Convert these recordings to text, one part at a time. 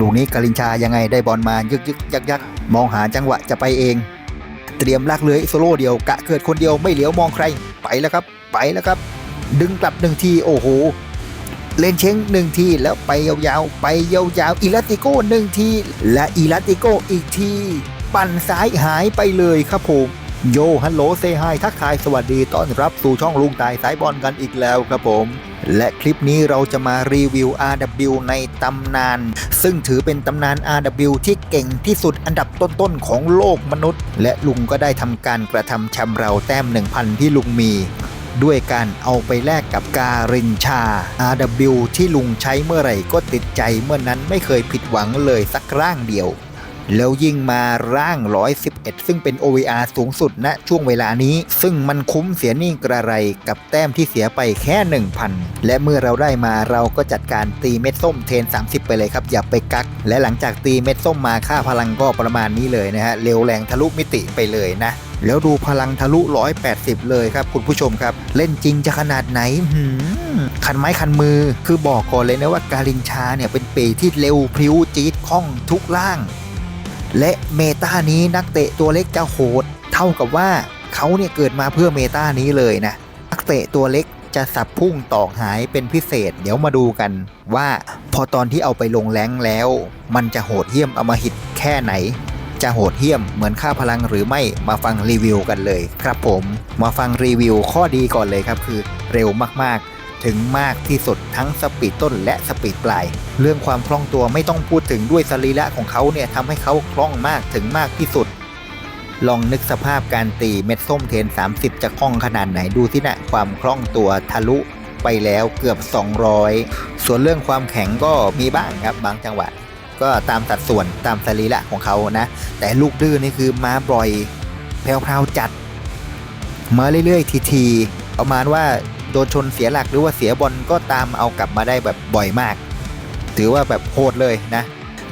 ลูกนี้กาลินชายังไงได้บอลมายึกยึกยักยักมองหาจังหวะจะไปเอง เตรียมลากเลื้อยโซโล่เดียวกะเกิดคนเดียวไม่เหลียวมองใครไปแล้วครับ ไปแล้วครับ ดึงกลับหนึ่งทีโอ้โหเล่นเช้งหนึ่งทีแล้วไปยาวๆไปยาวๆอีลาติโก้หนึ่งทีและอีลาติโก้อีกที ปั่นซ้ายหายไปเลยครับผม โยฮัลโหลเซฮายทักทายสวัสดีต้อนรับสู่ช่องลุงตายสายบอลกันอีกแล้วครับผม และคลิปนี้เราจะมารีวิว RW ในตำนาน ซึ่งถือเป็นตำนาน RW ที่เก่งที่สุดอันดับต้นๆของโลกมนุษย์ และลุงก็ได้ทำการกระทำชมป์เราแต้ม 1,000 ที่ลุงมี ด้วยการเอาไปแลกกับการินชา RW ที่ลุงใช้เมื่อไหร่ก็ติดใจเมื่อนั้นไม่เคยผิดหวังเลยสักร่างเดียว แล้วยิ่งมาร่าง 111 ซึ่งเป็น OVR สูงสุดณช่วงเวลานี้ ซึ่งมันคุ้มเสียนี่กระไรกับแต้มที่เสียไปแค่ 1,000 และเมื่อเราได้มาเราก็จัดการตีเม็ดส้มเทน 30 ไปเลยครับ อย่าไปกัก และหลังจากตีเม็ดส้มมาค่าพลังก็ประมาณนี้เลยนะฮะเร็วแรงทะลุมิติไปเลยนะแล้วดูพลังทะลุ 180 เลยครับ คุณผู้ชมครับ เล่นจริงจะขนาดไหนหืมคันไม้คันมือ คือบอกก่อนเลยนะว่าการินชาเนี่ยเป็นปีที่เร็วพริ้วจี๊ดคล่องทุกล่าง และเมตานี้นักเตะตัวเล็กจะโหด เท่ากับว่าเขาเนี่ยเกิดมาเพื่อเมตานี้เลยนะ นักเตะตัวเล็กจะสับพุ่งตอกหายเป็นพิเศษ เดี๋ยวมาดูกันว่าพอตอนที่เอาไปลงแรงแล้ว มันจะโหดเหี้ยมอมหิตแค่ไหน จะโหดเหี้ยมเหมือนค่าพลังหรือไม่มาฟังรีวิวกันเลย ครับผมมาฟังรีวิวข้อดีก่อนเลยครับคือเร็วมากๆ ถึงมากที่สุดทั้งสปีดต้นและสปีดปลาย เรื่องความคล่องตัวไม่ต้องพูดถึงด้วยสรีระของเขาเนี่ยทำให้เขาคล่องมากถึงมากที่สุด ลองนึกสภาพการตีเม็ดส้มเทน 30 จะคล่องขนาดไหนดูที่นะความคล่องตัวทะลุไปแล้วเกือบ 200 ส่วนเรื่องความแข็งก็มีบ้างครับบางจังหวะ ก็ตามสัดส่วนตามสรีระของเขานะ แต่ลูกดื้อนี่คือมาบ่อยแพรวๆจัด มาเรื่อยๆทีๆประมาณว่า โดนชนเสียหลักหรือว่าเสียบอลก็ตามเอากลับมาได้แบบบ่อยมาก ถือว่าแบบโหดเลยนะ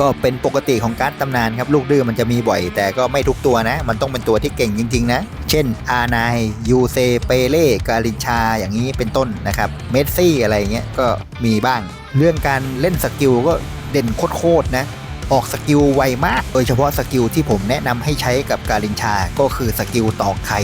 ก็เป็นปกติของการตำนานครับลูกดื้อมันจะมีบ่อย แต่ก็ไม่ทุกตัวนะ มันต้องเป็นตัวที่เก่งจริง ๆ นะ เช่น อานายยูเซเปเล่กาลินชาอย่างนี้เป็นต้นนะครับเมสซี่อะไรเงี้ยก็มีบ้าง เรื่องการเล่นสกิลก็เด่นโคตรๆนะออกสกิลไวมาก โดยเฉพาะสกิลที่ผมแนะนำให้ใช้กับกาลินชา ก็คือสกิลตอกไข่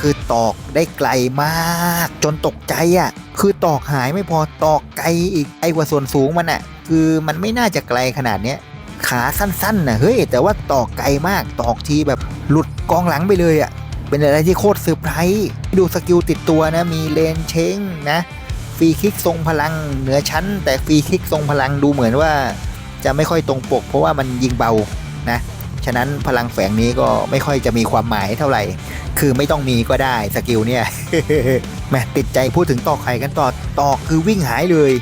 คือตอกได้ไกลมาก จนตกใจอะ่ะ คือตอกหายไม่พอตอกไกลอีกไอกว่าส่วนสูงมันอะ่ะ คือมันไม่น่าจะไกลขนาดเนี้ยขาสั้นๆนะเฮ้ยแต่ว่าตอกไกลมากตอกทีแบบหลุดกองหลังไปเลยอะ่ะเป็นอะไรที่โคตรเซอร์ไพรส์ดูสกิลติดตัวนะ มีเลนเชงนะฟรีคิกทรงพลังเหนือชั้น แต่ฟรีคิกทรงพลังดูเหมือนว่า จะไม่ค่อยตรงปก เพราะว่ามันยิงเบานะ ฉะนั้นพลังแฝงนี้ก็ไม่ค่อยจะมีความหมายเท่าไหร่ คือไม่ต้องมีก็ได้สกิลเนี่ยแมติดใจพูดถึงตอกไข่กันต่อตอกคือวิ่งหายเลย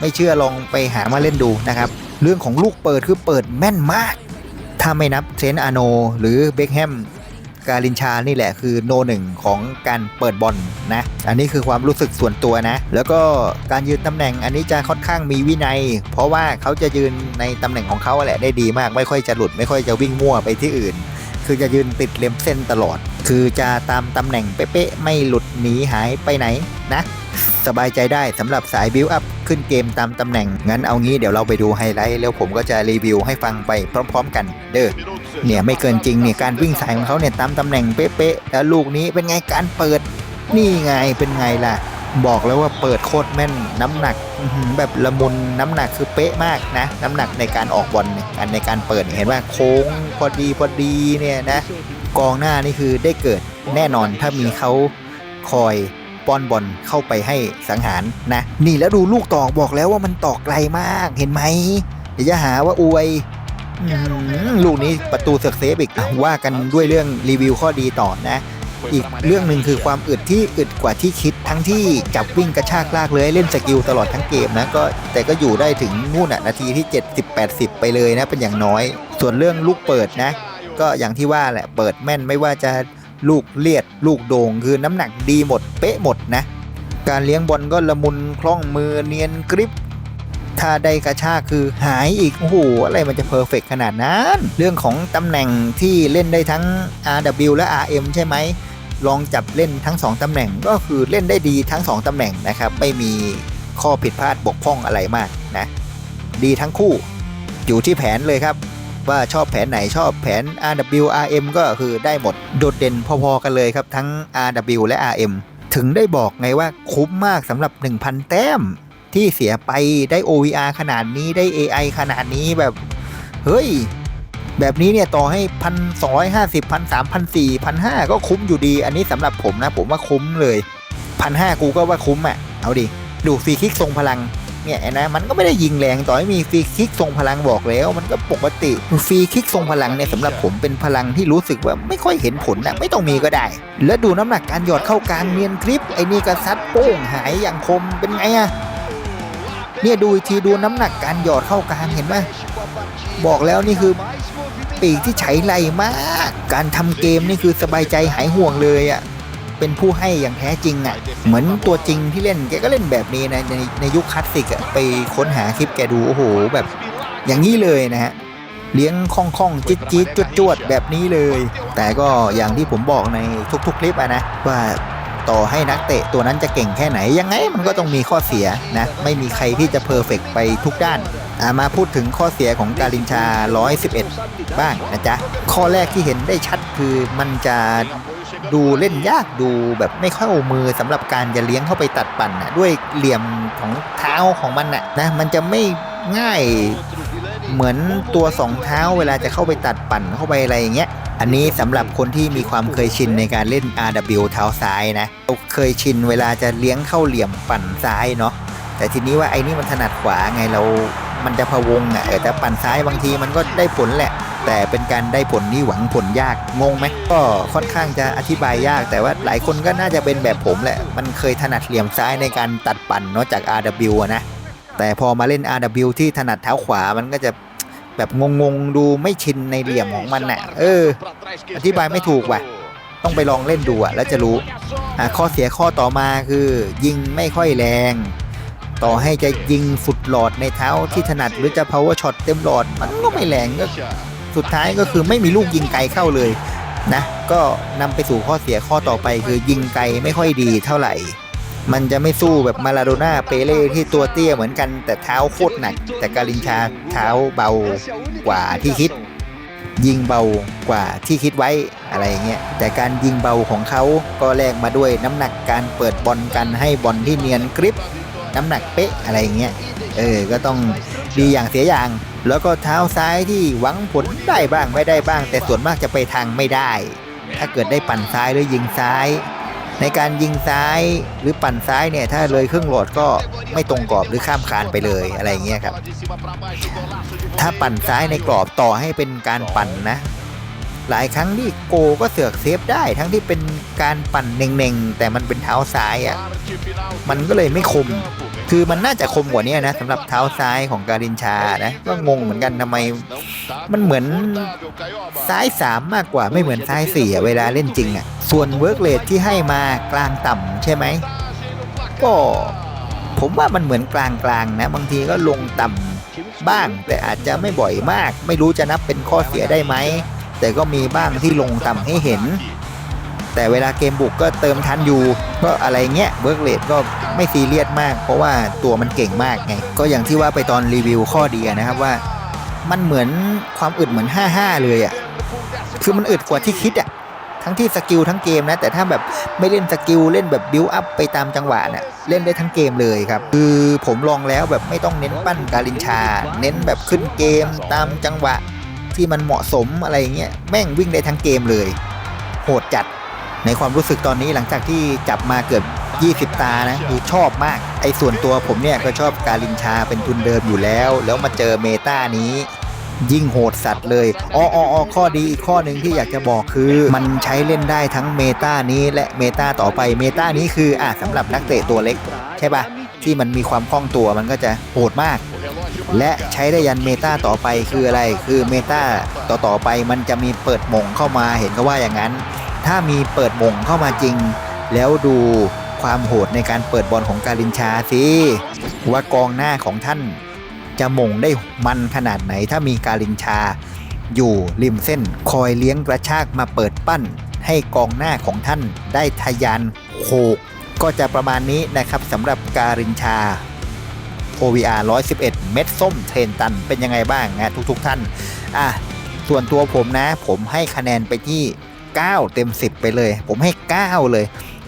ไม่เชื่อลองไปหามาเล่นดูนะครับ เรื่องของลูกเปิดคือเปิดแม่นมาก ถ้าไม่นับเซนอาโน หรือเบคแฮม การินชานี่แหละคือโนหนึ่งของการเปิดบอลนะ อันนี้คือความรู้สึกส่วนตัวนะ แล้วก็การยืนตำแหน่งอันนี้จะค่อนข้างมีวินัย เพราะว่าเขาจะยืนในตำแหน่งของเขาแหละได้ดีมาก ไม่ค่อยจะหลุดไม่ค่อยจะวิ่งมั่วไปที่อื่น คือจะยืนติดเล็มเส้นตลอด คือจะตามตำแหน่งเป๊ะๆไม่หลุดหนีหายไปไหนนะสบายใจได้สำหรับสายบิวอัพขึ้นเกมตามตำแหน่ง งั้นเอางี้เดี๋ยวเราไปดูไฮไลท์แล้วผมก็จะรีวิวให้ฟังไปพร้อม ๆ กันเด้อ เนี่ยไม่เกินจริงเนี่ยการวิ่งสายของเขาเนี่ยตามตำแหน่งเป๊ะๆแล้วลูกนี้เป็นไงการเปิดนี่ไงเป็นไงล่ะ บอกแล้วว่าเปิดโคตรแม่นน้ำหนักแบบละมุนน้ำหนักคือเป๊ะมากนะ น้ำหนักในการออกบอลการในการเปิดเห็นว่าโค้งพอดีพอดีเนี่ยนะกองหน้านี่คือได้เกิดแน่นอนถ้ามีเขาคอยป้อนบอลเข้าไปให้สังหารนะ นี่แล้วดูลูกตอกบอกแล้วว่ามันตอกไกลมากเห็นไหมเดี๋ยวจะหาว่าอวย ลูกนี้ประตูเสือกเซฟอีกอว่ากันด้วยเรื่องรีวิวข้อดีต่อนะ อีกเรื่องหนึ่งคือความอึดที่อึดกว่าที่คิดทั้งที่จับวิ่งกระชากลากเลยเล่นสกิลตลอดทั้งเกมนะก็แต่ก็อยู่ได้ถึงนู่นน่ะนาทีที่ 70-80 ไปเลยนะเป็นอย่างน้อย ส่วนเรื่องลูกเปิดนะ ก็อย่างที่ว่าแหละเปิดแม่นไม่ว่าจะลูกเลียด ลูกโด่งคือน้ำหนักดีหมดเป๊ะหมดนะ การเลี้ยงบอลก็ละมุนคล่องมือเนียนกริป ถ้าได้กระชากคือหายอีก โอ้โห อะไรมันจะเพอร์เฟกขนาดนั้น เรื่องของตำแหน่งที่เล่นได้ทั้ง RW และ RM ใช่ไหมลองจับเล่นทั้ง 2ตำแหน่งก็คือเล่นได้ดีทั้ง 2ตำแหน่งนะครับ ไม่มีข้อผิดพลาดบกพร่องอะไรมากนะ ดีทั้งคู่อยู่ที่แผนเลยครับ ว่าชอบแผนไหนชอบแผน RW RM ก็คือได้หมดโดดเด่นพอๆกันเลยครับ ทั้ง RW และ RM ถึงได้บอกไงว่าคุ้มมากสำหรับ 1,000 แต้ม ที่เสียไปได้ OVR ขนาดนี้ได้ AI ขนาดนี้แบบ เฮ้ย แบบนี้เนี่ยต่อให้พันสองร้อยห้าสิบพันสามพันสี่พันห้าก็คุ้มอยู่ดี อันนี้สำหรับผมนะ ผมว่าคุ้มเลยพันห้ากูก็ว่าคุ้มอะ เอาดิ ดูฟรีคิกทรงพลังเนี่ยนะมันก็ไม่ได้ยิงแรงต่อให้มีฟรีคิกทรงพลังบอกแล้ว มันก็ปกติฟรีคิกทรงพลังเนี่ยสำหรับผมเป็นพลังที่รู้สึกว่าไม่ค่อยเห็นผลนะไม่ต้องมีก็ได้ แล้วดูน้ำหนักการหยอดเข้ากลางเนียนกริปไอ้นี่ก็ซัดโป้งหายอย่างคมเป็นไงอะ เนี่ยดูทีดูน้ำหนักการหยอดเข้ากลางเห็นไหมบอกแล้วนี่คือปีกที่ใช้ไรมาก การทำเกมนี่คือสบายใจหายห่วงเลยอะ่ะเป็นผู้ให้อย่างแท้จริงอะ่ะเหมือนตัวจริงที่เล่นแกก็เล่นแบบนี้นะในในยุคคลาสสิกอะ่ะไปค้นหาคลิปแกดูโอ้โหแบบอย่างนี้เลยนะฮะเลี้ยงคล่องคล่องจิ๊ดจิ๊ดจวดจวดแบบนี้เลย แต่ก็อย่างที่ผมบอกในทุกๆคลิปอะนะว่า ต่อให้นักเตะตัวนั้นจะเก่งแค่ไหน ยังไงมันก็ต้องมีข้อเสียนะ ไม่มีใครที่จะเพอร์เฟกไปทุกด้านมาพูดถึงข้อเสียของการินชา 111 บ้างนะจ๊ะ ข้อแรกที่เห็นได้ชัดคือมันจะดูเล่นยากดูแบบไม่เข้ามือสำหรับการจะเลี้ยงเข้าไปตัดปั่นนะด้วยเหลี่ยมของเท้าของมันนะนะมันจะไม่ง่ายเหมือนตัวสองเท้าเวลาจะเข้าไปตัดปั่นเข้าไปอะไรอย่างเงี้ย อันนี้สำหรับคนที่มีความเคยชินในการเล่น RW เท้าซ้ายนะเราเคยชินเวลาจะเลี้ยงเข้าเหลี่ยมปั่นซ้ายเนาะแต่ทีนี้ว่าไอ้นี่มันถนัดขวาไงเรา มันจะพะวงอะแต่ปั่นซ้ายบางทีมันก็ได้ผลแหละ แต่เป็นการได้ผลที่หวังผลยากงงไหมก็ค่อนข้างจะอธิบายยาก แต่ว่าหลายคนก็น่าจะเป็นแบบผมแหละ มันเคยถนัดเหลี่ยมซ้ายในการตัดปั่นเนาะจาก RW นะแต่พอมาเล่น RW ที่ถนัดเท้าขวามันก็จะ แบบงงๆดูไม่ชินในเหลี่ยมของมันน่ะ เออ อธิบายไม่ถูกว่ะ ต้องไปลองเล่นดูอะแล้วจะรู้อะข้อเสียข้อต่อมาคือ ยิงไม่ค่อยแรง ต่อให้จะยิงฟุตหลอดในเท้าที่ถนัดหรือจะ power shot เต็มหลอดมันก็ไม่แรงก็สุดท้ายก็คือไม่มีลูกยิงไกลเข้าเลยนะ ก็นำไปสู่ข้อเสียข้อต่อไปคือยิงไกลไม่ค่อยดีเท่าไหร่ มันจะไม่สู้แบบมาลาโดน่าเปเล่ที่ตัวเตี้ยเหมือนกันแต่เท้าโคตรหนัก แต่การินชาเท้าเบากว่าที่คิด ยิงเบากว่าที่คิดไว้อะไรเงี้ยแต่การยิงเบาของเขาก็แลกมาด้วยน้ำหนักการเปิดบอลกันให้บอลที่เนียนกริป น้ำหนักเป๊ะอะไรเงี้ยเออก็ต้องดีอย่างเสียอย่าง แล้วก็เท้าซ้ายที่หวังผลได้บ้างไม่ได้บ้าง แต่ส่วนมากจะไปทางไม่ได้ ถ้าเกิดได้ปั่นซ้ายหรือยิงซ้าย ในการยิงซ้ายหรือปั่นซ้ายเนี่ย ถ้าเลยครึ่งโหลดก็ไม่ตรงกรอบหรือข้ามคานไปเลยอะไรเงี้ยครับ ถ้าปั่นซ้ายในกรอบต่อให้เป็นการปั่นนะ หลายครั้งที่โกก็เสือกเซฟได้ทั้งที่เป็นการปั่นเน่งๆ แต่มันเป็นเท้าซ้ายอะ่ะมันก็เลยไม่คม คือมันน่าจะคมกว่านี้นะสำหรับเท้าซ้ายของการินชานะก็งงเหมือนกันทำไม มันเหมือนซ้ายสามมากกว่าไม่เหมือนซ้ายสี่เวลาเล่นจริงอะ่ะส่วนเวิร์กเลทที่ให้มากลางต่ำใช่ไหมก็ผมว่ามันเหมือนกลางๆนะบางทีก็ลงต่ำบ้างแต่อาจจะไม่บ่อยมาก ไม่รู้จะนับเป็นข้อเสียได้ไหม แต่ก็มีบ้างที่ลงต่ำให้เห็น แต่เวลาเกมบุกก็เติมทันอยู่ก็อะไรเงี้ยเวิร์กเลทก็ไม่ซีเรียสมาก เพราะว่าตัวมันเก่งมากไง ก็อย่างที่ว่าไปตอนรีวิวข้อดีนะครับว่า มันเหมือนความอึดเหมือน 5-5 เลยอะ่ะคือมันอึดกว่าที่คิดอะ่ะทั้งที่สกิลทั้งเกมนะ แต่ถ้าแบบไม่เล่นสกิลเล่นแบบบิวอัพไปตามจังหวะเน่ะเล่นได้ทั้งเกมเลยครับ คือผมลองแล้วแบบไม่ต้องเน้นปั้นการินชา เน้นแบบขึ้นเกมตามจังหวะ ที่มันเหมาะสมอะไรเงี้ยแม่งวิ่งได้ทั้งเกมเลย โหดจัดในความรู้สึกตอนนี้หลังจากที่จับมาเกือบ 20 ตานะคือชอบมาก ไอ้ส่วนตัวผมเนี่ยก็ชอบการินชาเป็นทุนเดิมอยู่แล้ว แล้วมาเจอเมตานี้ ยิ่งโหดสัตว์เลยอ๋ออออข้อดีอีกข้อหนึ่งที่อยากจะบอกคือ มันใช้เล่นได้ทั้งเมตานี้และเมตาต่อไปเมตานี้คืออะสำหรับนักเตะตัวเล็ก ใช่ปะ ที่มันมีความคล่องตัวมันก็จะโหดมาก และใช้ได้ยันเมตาต่อไปคืออะไร คือเมตาต่อต่อไปมันจะมีเปิดมงเข้ามาเห็นก็ว่าอย่างนั้น ถ้ามีเปิดมงเข้ามาจริง แล้วดูความโหดในการเปิดบอลของการินชาสิว่ากองหน้าของท่านจะมงได้มันขนาดไหน ถ้ามีการินชา อยู่ริมเส้นคอยเลี้ยงกระชากมาเปิดปั้น ให้กองหน้าของท่านได้ทะยานโขก ก็จะประมาณนี้นะครับสำหรับการินชา OVR 111 เม็ดส้มเทรนตันเป็นยังไงบ้างนะทุกๆทท่านอะส่วนตัวผมนะ ผมให้คะแนนไปที่ 9 เต็ม 10 ไปเลย ผมให้ 9 เลย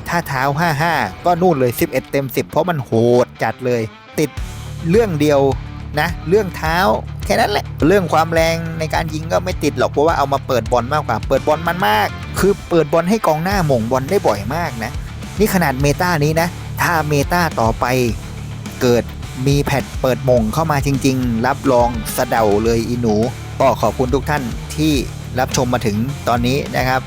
ถ้าเท้า 55 ก็นู่นเลย 11 เต็ม 10 เพราะมันโหดจัดเลย ติดเรื่องเดียวนะ เรื่องเท้าแค่นั้นแหละ เรื่องความแรงในการยิงก็ไม่ติดหรอกเพราะว่าเอามาเปิดบอลมากกว่า เปิดบอลมันมาก คือเปิดบอลให้กองหน้าหม่งบอลได้บ่อยมากนะ นี่ขนาดเมตานี้นะ ถ้าเมตาต่อไปเกิดมีแพทเปิดมงเข้ามาจริง ๆ รับรองสะเดาเลยอีหนู ก็ขอบคุณทุกท่านที่รับชมมาถึงตอนนี้นะครับ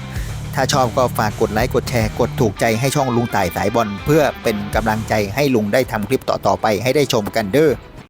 ถ้าชอบก็ฝากกดไลค์กดแชร์กดถูกใจให้ช่องลุงต่ายสายบอลเพื่อเป็นกำลังใจให้ลุงได้ทำคลิปต่อๆไปให้ได้ชมกันเด้อ